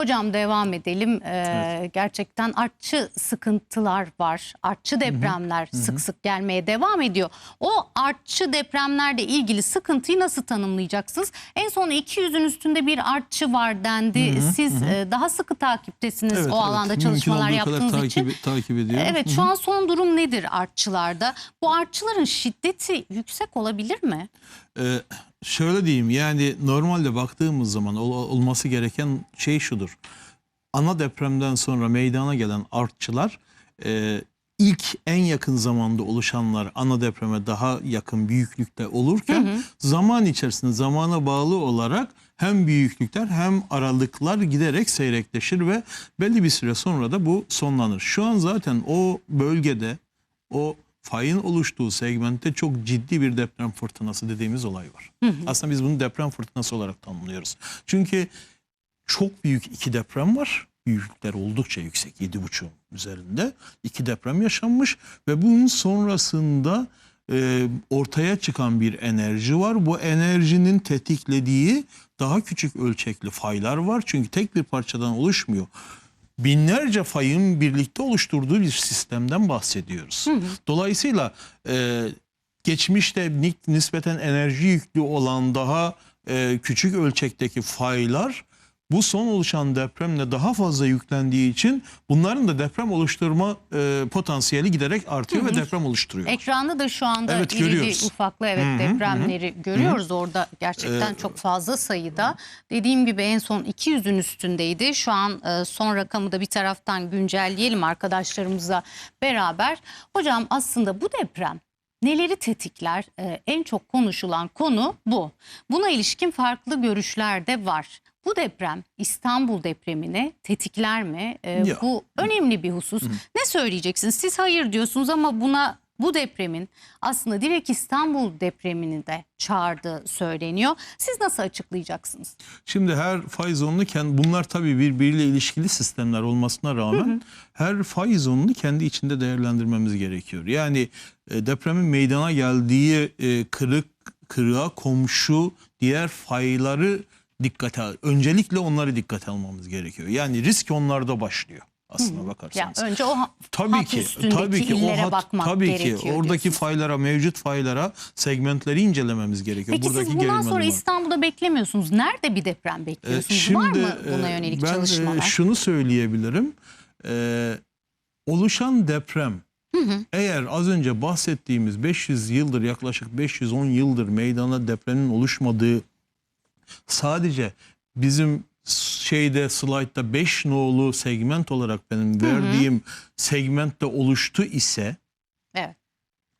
Hocam devam edelim. Ee, Gerçekten artçı sıkıntılar var. Artçı depremler sık sık gelmeye devam ediyor. O artçı depremlerle ilgili sıkıntıyı nasıl tanımlayacaksınız? En son 200'ün üstünde bir artçı var dendi. Siz e, daha sıkı takiptesiniz o alanda mümkün çalışmalar yaptığınız takip, için. takip ediyorum. Evet şu an son durum nedir artçılarda? Bu artçıların şiddeti yüksek olabilir mi? Ee, şöyle diyeyim yani normalde baktığımız zaman ol- olması gereken şey şudur. Ana depremden sonra meydana gelen artçılar e, ilk en yakın zamanda oluşanlar ana depreme daha yakın büyüklükte olurken zaman içerisinde zamana bağlı olarak hem büyüklükler hem aralıklar giderek seyrekleşir ve belli bir süre sonra da bu sonlanır. Şu an zaten o bölgede o fayın oluştuğu segmentte çok ciddi bir deprem fırtınası dediğimiz olay var. Aslında biz bunu deprem fırtınası olarak tanımlıyoruz. Çünkü çok büyük iki deprem var. Büyüklükler oldukça yüksek. 7,5'un üzerinde iki deprem yaşanmış ve bunun sonrasında e, ortaya çıkan bir enerji var. Bu enerjinin tetiklediği daha küçük ölçekli faylar var. Çünkü tek bir parçadan oluşmuyor binlerce fayın birlikte oluşturduğu bir sistemden bahsediyoruz. Dolayısıyla e, geçmişte ni- nispeten enerji yüklü olan daha e, küçük ölçekteki faylar bu son oluşan depremle daha fazla yüklendiği için bunların da deprem oluşturma e, potansiyeli giderek artıyor ve deprem oluşturuyor. Ekranda da şu anda Evet, görüyoruz. ufaklı evet depremleri görüyoruz orada gerçekten çok fazla sayıda. Dediğim gibi en son 200'ün üstündeydi. Şu an e, son rakamı da bir taraftan güncelleyelim arkadaşlarımızla beraber. Hocam aslında bu deprem neleri tetikler? E, en çok konuşulan konu bu. Buna ilişkin farklı görüşler de var. Bu deprem İstanbul depremini tetikler mi? E, bu önemli bir husus. Ne söyleyeceksiniz? Siz hayır diyorsunuz ama buna bu depremin aslında direkt İstanbul depremini de çağırdığı söyleniyor. Siz nasıl açıklayacaksınız? Şimdi her fay zonunu kendi bunlar tabii birbiriyle ilişkili sistemler olmasına rağmen her fay zonunu kendi içinde değerlendirmemiz gerekiyor. Yani e, depremin meydana geldiği e, kırık kırığa komşu diğer fayları dikkate öncelikle onları dikkate almamız gerekiyor. Yani risk onlarda başlıyor aslına Ya bakarsanız. önce o Tabii hat ki, tabii ki o hat, bakmak tabii ki oradaki diyorsunuz. faylara, mevcut faylara, segmentleri incelememiz gerekiyor. Peki Buradaki siz bundan sonra durumu. İstanbul'da beklemiyorsunuz. Nerede bir deprem Ee, bekliyorsunuz? Var mı buna yönelik ben, e, çalışmalar? şunu söyleyebilirim. Ee, oluşan deprem eğer az önce bahsettiğimiz 500 yıldır yaklaşık 510 yıldır meydana depremin oluşmadığı sadece bizim şeyde slaytta 5 nolu segment olarak benim verdiğim segmentte oluştu ise Evet.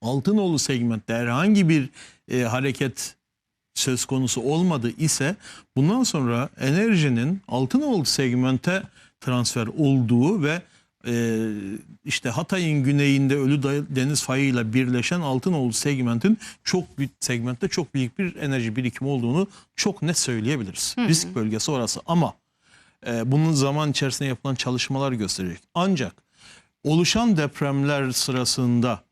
Altınoğlu segmentte herhangi bir e, hareket söz konusu olmadı ise bundan sonra enerjinin Altınoğlu segmente transfer olduğu ve e, işte Hatay'ın güneyinde Ölü Deniz fayıyla birleşen Altınoğlu segmentin çok büyük segmentte çok büyük bir enerji birikimi olduğunu çok net söyleyebiliriz. Risk bölgesi orası ama e, bunun zaman içerisinde yapılan çalışmalar gösterecek. Ancak oluşan depremler sırasında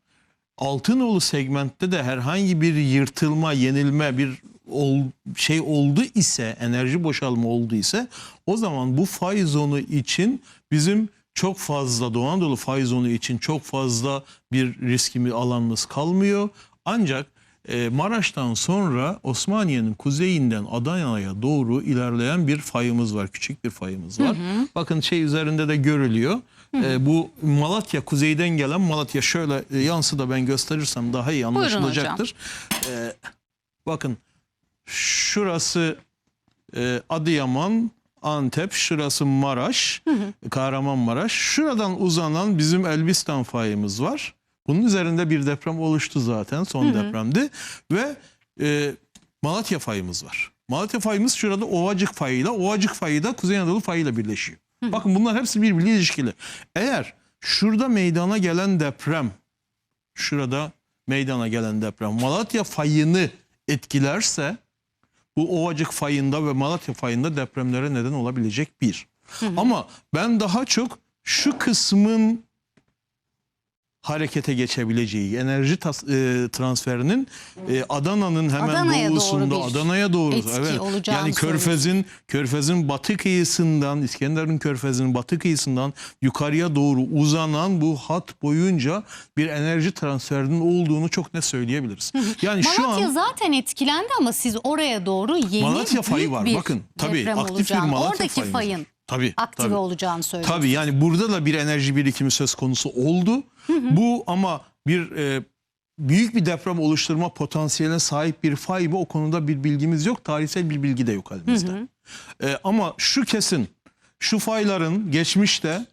Altınoğlu segmentte de herhangi bir yırtılma, yenilme, bir ol, şey oldu ise, enerji boşalma oldu ise o zaman bu fay zonu için bizim çok fazla Doğu Anadolu fay zonu için çok fazla bir riskimi alanımız kalmıyor. Ancak e, Maraş'tan sonra Osmaniye'nin kuzeyinden Adana'ya doğru ilerleyen bir fayımız var. Küçük bir fayımız var. Bakın şey üzerinde de görülüyor. E, bu Malatya kuzeyden gelen Malatya şöyle e, yansı da ben gösterirsem daha iyi anlaşılacaktır. E, bakın şurası e, Adıyaman, Antep, şurası Maraş, Kahramanmaraş. Şuradan uzanan bizim Elbistan fayımız var. Bunun üzerinde bir deprem oluştu zaten son depremdi ve e, Malatya fayımız var. Malatya fayımız şurada Ovacık fayıyla, Ovacık fayı da Kuzey Anadolu fayıyla birleşiyor. Bakın bunlar hepsi birbiriyle ilişkili. Eğer şurada meydana gelen deprem, şurada meydana gelen deprem Malatya fayını etkilerse bu Ovacık fayında ve Malatya fayında depremlere neden olabilecek bir. Ama ben daha çok şu kısmın harekete geçebileceği enerji tas- e, transferinin e, Adana'nın hemen Adana'ya doğru doğusunda bir Adana'ya doğru evet yani Körfez'in Körfez'in batı kıyısından İskenderun Körfezi'nin batı kıyısından yukarıya doğru uzanan bu hat boyunca bir enerji transferinin olduğunu çok net söyleyebiliriz. Yani şu Malatya an zaten etkilendi ama siz oraya doğru yeni Malatya fayı var. bir Bakın tabii aktif bir olacağını, Malatya oradaki var. fayın Tabii, aktive tabii. olacağını söylüyorsunuz. Tabii yani burada da bir enerji birikimi söz konusu oldu. Bu ama bir e, büyük bir deprem oluşturma potansiyeline sahip bir fay mı o konuda bir bilgimiz yok. Tarihsel bir bilgi de yok elimizde. E, ama şu kesin şu fayların geçmişte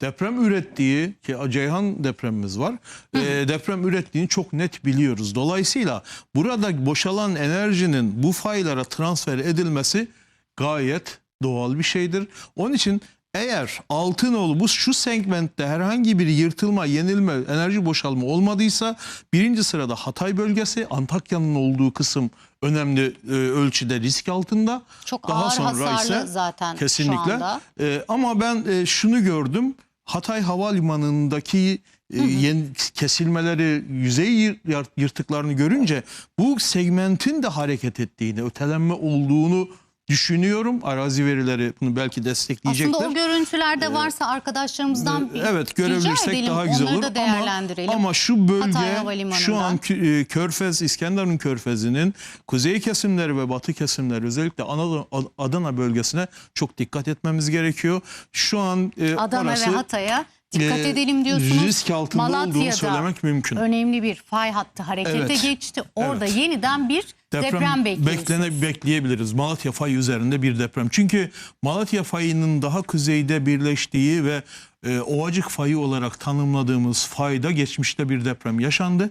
deprem ürettiği ki Ceyhan depremimiz var. e, deprem ürettiğini çok net biliyoruz. Dolayısıyla burada boşalan enerjinin bu faylara transfer edilmesi gayet doğal bir şeydir. Onun için eğer Altınoğlu bu şu segmentte herhangi bir yırtılma, yenilme, enerji boşalma olmadıysa birinci sırada Hatay bölgesi, Antakya'nın olduğu kısım önemli e, ölçüde risk altında. Çok ağır hasarlı zaten şu kesinlikle. anda. E, ama ben e, şunu gördüm. Hatay Havalimanı'ndaki e, yeni kesilmeleri, yüzey yır- yırtıklarını görünce bu segmentin de hareket ettiğini, ötelenme olduğunu düşünüyorum. Arazi verileri bunu belki destekleyecektir. Aslında o görüntülerde varsa arkadaşlarımızdan bir Evet görebilirsek edelim. daha güzel olur da değerlendirelim. ama ama şu bölge şu an e, Körfez İskenderun Körfezi'nin kuzey kesimleri ve batı kesimleri özellikle Adana bölgesine çok dikkat etmemiz gerekiyor. Şu an e, Adana orası, ve Hatay'a dikkat e, edelim diyorsunuz. risk altında olduğunu Malatya'da söylemek mümkün. önemli bir fay hattı harekete Evet. geçti. Orada Evet. yeniden bir deprem, bekliyorsunuz. beklene, bekleyebiliriz. Malatya fayı üzerinde bir deprem. Çünkü Malatya fayının daha kuzeyde birleştiği ve e, Ovacık fayı olarak tanımladığımız fayda geçmişte bir deprem yaşandı.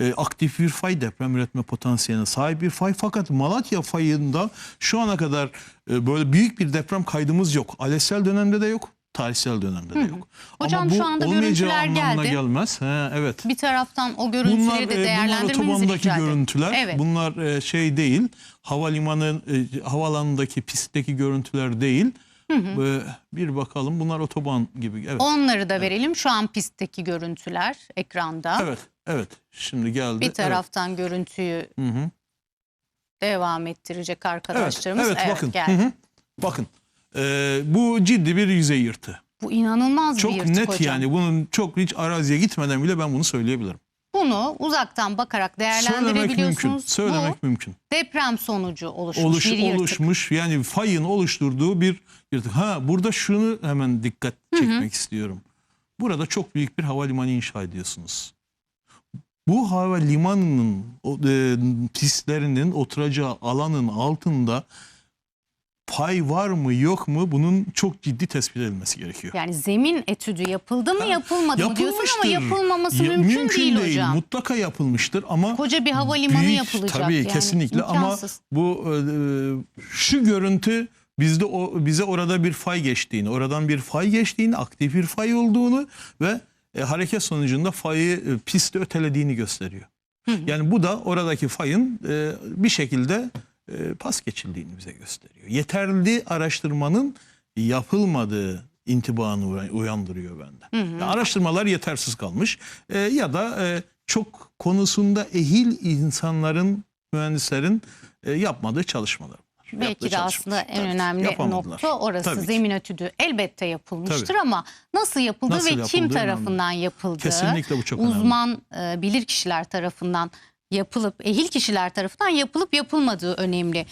E, aktif bir fay deprem üretme potansiyeline sahip bir fay. Fakat Malatya fayında şu ana kadar e, böyle büyük bir deprem kaydımız yok. Aletsel dönemde de yok. Tarihsel dönemde de yok. Hocam Ama bu şu anda olmayacağı görüntüler anlamına geldi. gelmez. He, evet. Bir taraftan o Bunlar, görüntüleri e, de bunlar değerlendirmenizi otobandaki rica ederim. görüntüler. Evet. Bunlar e, şey değil. Havalimanı e, havalandaki pistteki görüntüler değil. E, bir bakalım. Bunlar otoban gibi. Evet. Onları da verelim. Şu an pistteki görüntüler ekranda. Evet. Evet. Şimdi geldi. Bir taraftan görüntüyü Evet. Hı hı. devam ettirecek Evet. arkadaşlarımız. Evet, bakın. geldi. Hı hı. Bakın. E, bu ciddi bir yüzey yırtı. Bu inanılmaz Çok bir yırtık net hocam. yani. Bunun çok hiç araziye gitmeden bile ben bunu söyleyebilirim. Bunu uzaktan bakarak Söylemek mümkün. değerlendirebiliyorsunuz. Söylemek Bu mümkün. deprem sonucu oluşmuş Oluş, bir yırtık. oluşmuş yani fayın oluşturduğu bir yırtık. Ha burada şunu hemen dikkat çekmek istiyorum. Burada çok büyük bir havalimanı inşa ediyorsunuz. Bu havalimanının o, e, pistlerinin oturacağı alanın altında fay var mı yok mu bunun çok ciddi tespit edilmesi gerekiyor. Yani zemin etüdü yapıldı mı yapılmadı mı diyorsun ama yapılmaması Ya, mümkün, değil, hocam. Mutlaka yapılmıştır ama Koca bir havalimanı büyük, yapılacak. Tabii yani. kesinlikle imkansız. ama bu e, şu görüntü bizde o bize orada bir fay geçtiğini, oradan bir fay geçtiğini, aktif bir fay olduğunu ve e, hareket sonucunda fayı e, pistte ötelediğini gösteriyor. Yani bu da oradaki fayın e, bir şekilde e, pas geçildiğini bize gösteriyor. Yeterli araştırmanın yapılmadığı intibanı uya- uyandırıyor bende. Yani araştırmalar yetersiz kalmış E, ya da e, çok konusunda ehil insanların, mühendislerin e, yapmadığı çalışmalar. Belki de aslında en Evet, önemli nokta orası Tabii zemin etüdü elbette yapılmıştır Tabii. ama nasıl yapıldı Nasıl ve kim yapıldığı tarafından yapıldı? Kesinlikle bu çok önemli. Uzman e, bilir kişiler tarafından yapılıp ehil kişiler tarafından yapılıp yapılmadığı önemli.